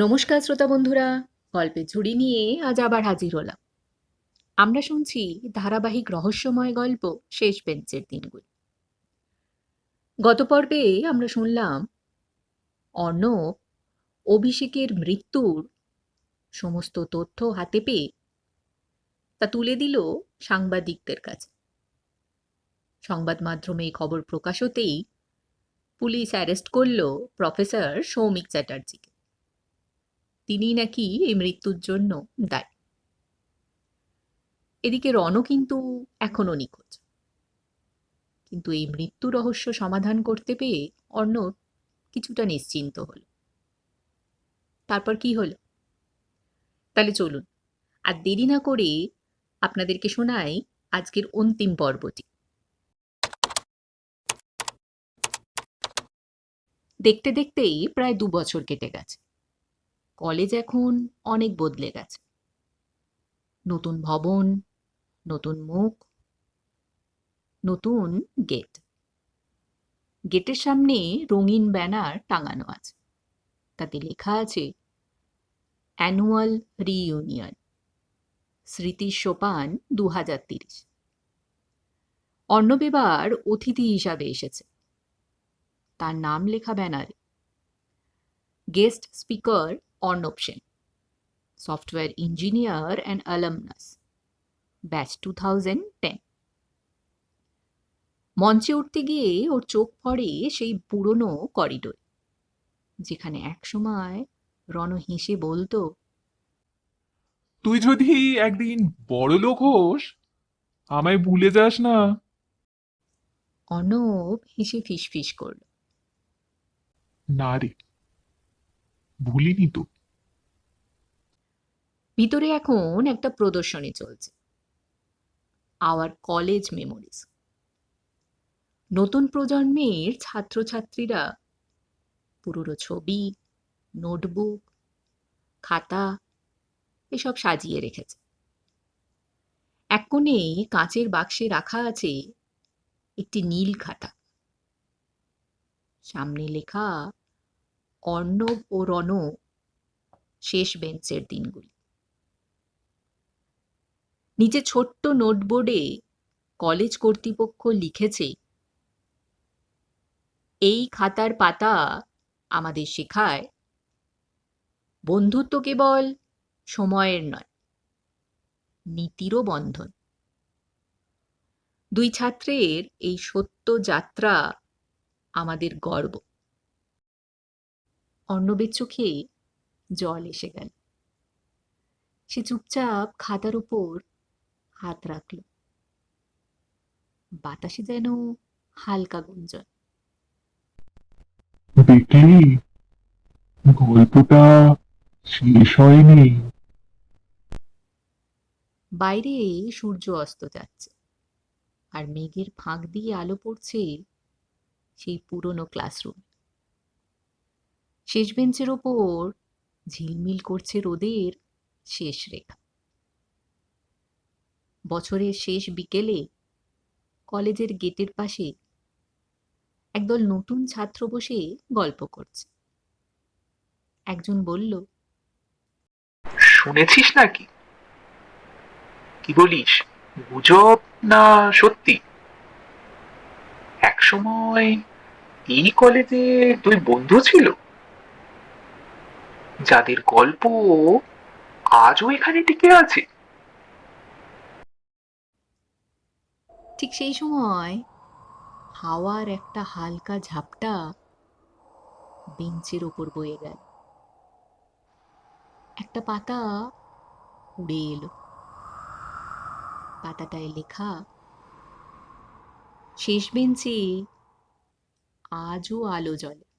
নমস্কার, শ্রোতা বন্ধুরা। গল্পের ঝুড়ি নিয়ে আজ আবার হাজির হলাম। আমরা শুনছি ধারাবাহিক রহস্যময় গল্প শেষ বেঞ্চের দিনগুলি। গত পর্বে আমরা শুনলাম, অর্ণব অভিষেকের মৃত্যুর সমস্ত তথ্য হাতে পেয়ে তা তুলে দিল সাংবাদিকদের কাছে। সংবাদ মাধ্যমে খবর প্রকাশ হতেই পুলিশ অ্যারেস্ট করল প্রফেসর সৌমিক চ্যাটার্জিকে। তিনি নাকি এই মৃত্যুর জন্য দায়ী। এদিকে রণও কিন্তু এখনও নিখোঁজ। কিন্তু এই মৃত্যু রহস্য সমাধান করতে পেয়ে অর্ণব কিছুটা নিশ্চিন্ত হল। তারপর কি হল? তাহলে চলুন, আর দেরি না করে আপনাদেরকে শোনাই আজকের অন্তিম পর্বটি। দেখতে দেখতেই প্রায় দু বছর কেটে গেছে। কলেজ এখন অনেক বদলে গেছে। নতুন ভবন, নতুন মুখ, নতুন গেট গেটের সামনে রঙিন ব্যানার টাঙানো আছে। তাতে লেখা আছে অ্যানুয়াল রিইউনিয়ন স্মৃতির সোপান দু হাজার তিরিশ। অর্ণব এবার অতিথি হিসাবে এসেছে। তার নাম লেখা ব্যানারে। Guest speaker Arnab Sen software engineer and alumnus batch two thousand মঞ্চে উঠতে গিয়ে ওর চোখ পড়ে সেই পুরনো করিডোর যেখানে একসময় রণ হেসে বলতো তুই যদি একদিন বড় লোক হোস আমায় ভুলে যাস না। অর্ণব হেসে ফিসফিস করল। না রে ভুলিনি তো। ভিতরে এখন একটা প্রদর্শনী চলছে। আওয়ার কলেজ মেমোরিজ নতুন প্রজন্মের ছাত্রছাত্রীরা পুরনো ছবি, নোটবুক, খাতা এসব সাজিয়ে রেখেছে। এক কোণে কাঁচের বাক্সে রাখা আছে একটি নীল খাতা। সামনে লেখা, অর্ণব ও রণ শেষ বেঞ্চের দিনগুলি। নিচে ছোট্ট নোটবোর্ডে কলেজ কর্তৃপক্ষ লিখেছে, এই খাতার পাতা আমাদের শেখায়। বন্ধুত্ব কেবল সময়ের নয়, নীতিরও বন্ধন। দুই ছাত্রের এই সত্য যাত্রা আমাদের গর্ব। অর্ণবের চোখে জল এসে গেল। সে চুপচাপ খাতার উপর হাত রাখল। বাতাসে যেন হালকা গুঞ্জন। দেখলি? গল্পটা শেষ হয়নি। বাইরে সূর্য অস্ত যাচ্ছে। আর মেঘের ফাঁক দিয়ে আলো পড়ছে সেই পুরনো ক্লাসরুম। শেষ বেঞ্চের ওপর ঝিলমিল করছে রোদের শেষ রেখা। বছরের শেষ বিকেলে কলেজের গেটের পাশে একদল নতুন ছাত্র বসে গল্প করছে। একজন বলল, শুনেছিস নাকি? কি বলিস, গুজব না সত্যি? একসময় এই কলেজে দুই বন্ধু ছিল। যাদের গল্প আজও এখানে টিকে আছে। ঠিক সেই সময় হাওয়ার একটা হালকা ঝাপটা বেঞ্চের ওপর বয়ে গেল। একটা পাতা উড়ে এলো। পাতাটায় লেখা, শেষ বেঞ্চে আজও আলো জ্বলে।